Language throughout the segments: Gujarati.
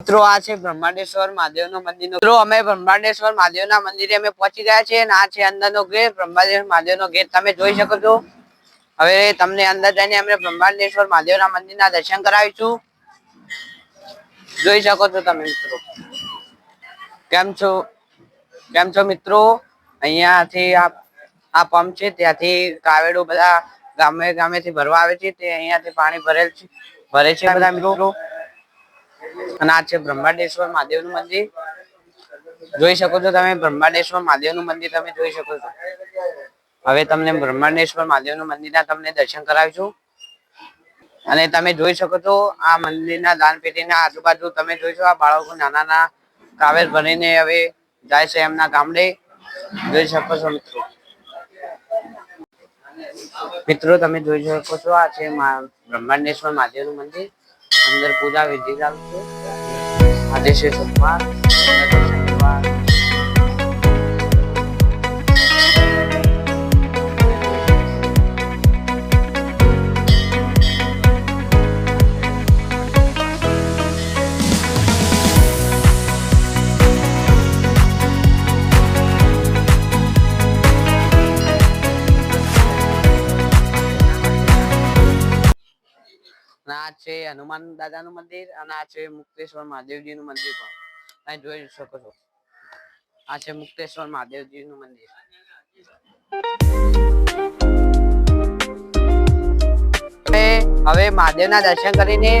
મિત્રો, આ છે બ્રહ્માંડેશ્વર મહાદેવનું મંદિર મિત્રો. અમે બ્રહ્માંડેશ્વર મહાદેવ ના મંદિરે અમે પહોંચી ગયા છે અને આ છે અંદર નો ગેટ, બ્રહ્માંડેશ્વર મહાદેવ નો ગેટ. તમે જોઈ શકો છો. હવે તમને અંદર જઈને અમે બ્રહ્માંડેશ્વર મહાદેવ ના મંદિર ના દર્શન કરાવીશું. જોઈ શકો છો તમે મિત્રો. કેમ છો? કેમ છો મિત્રો? અહીંયાથી આ પંપ છે, ત્યાંથી કાવેડો બધા ગામે ગામેથી ભરવા આવે છે, તે અહીંયાથી પાણી ભરેલ છે, ભરે છે બધા મિત્રો. અને આ છે બ્રહ્માંડેશ્વર મહાદેવનું મંદિર. જોઈ શકો છો તમે, બ્રહ્માંડેશ્વર મહાદેવનું મંદિર તમે જોઈ શકો છો. હવે તમને બ્રહ્માંડેશ્વર મહાદેવનું નું મંદિર તમને દર્શન કરાવીશું. અને તમે જોઈ શકો છો, આ મંદિરના દાન પેટીના આજુબાજુ તમે જોઈ શકો, આ બાળકો નાના નાના કાવેર ભરીને હવે જાય છે એમના ગામડે. જોઈ શકો છો મિત્રો. મિત્રો, તમે જોઈ શકો છો, આ છે બ્રહ્માંડેશ્વર મહાદેવનું મંદિર. અંદર પૂજા વિધિ ચાલશે આજે છે સોમવાર અને આ છે, હનુમાન દાદા નું મંદિર અને આ છે મુક્તેશ્વર મહાદેવજી નું મંદિર પણ. અહીં જોઈ શકો છો. આ છે મુક્તેશ્વર મહાદેવજી નું મંદિર હવે મહાદેવના દર્શન કરીને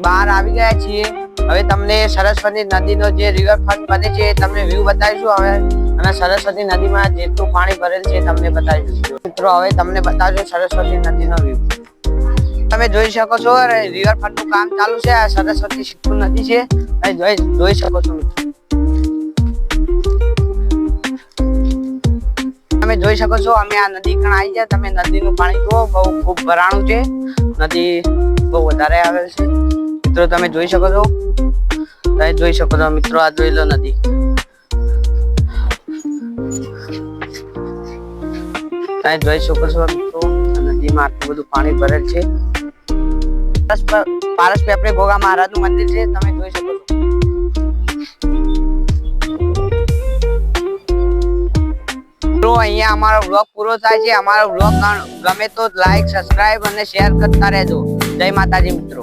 બહાર આવી ગયા છીએ. હવે તમને સરસ્વતી નદીનો જે રિવરફ્રન્ટ બને છે તમને વ્યૂ બતાવીશું હવે. અને સરસ્વતી નદીમાં જેટલું પાણી ભરેલ છે તમને બતાવીશું. મિત્રો, હવે તમને બતાવજો સરસ્વતી નદીનો વ્યૂ તમે જોઈ શકો છો રિવરફ્રન્ટનું કામ ચાલુ છે. આ સરસ્વતી સિદ્ધુ નદી છે. જોઈ જોઈ શકો છો તમે જોઈ શકો છો, અમે આ નદી કણ આવી ગયા. તમે નદીનું પાણી જુઓ, બહુ ખૂબ ભરાણું છે. નદી બહુ વધારે આવેલ છે. મિત્રો, તમે જોઈ શકો છો. તમે જોઈ શકો છો, મિત્રો, આ જોઈ લો નદી. તમે જોઈ શકો છો, મિત્રો નદીમાં આટલું બધું પાણી ભરેલ છે. પારસ પેપરે ગોગા મહારાજનું મંદિર છે, તમે જોઈ શકો છો. તો અહીંયા અમારો બ્લોગ પૂરો થાય છે. અમારો બ્લોગ ગમે તો લાઈક સબસ્ક્રાઇબ અને શેર કરતા રહેજો. જય માતાજી મિત્રો.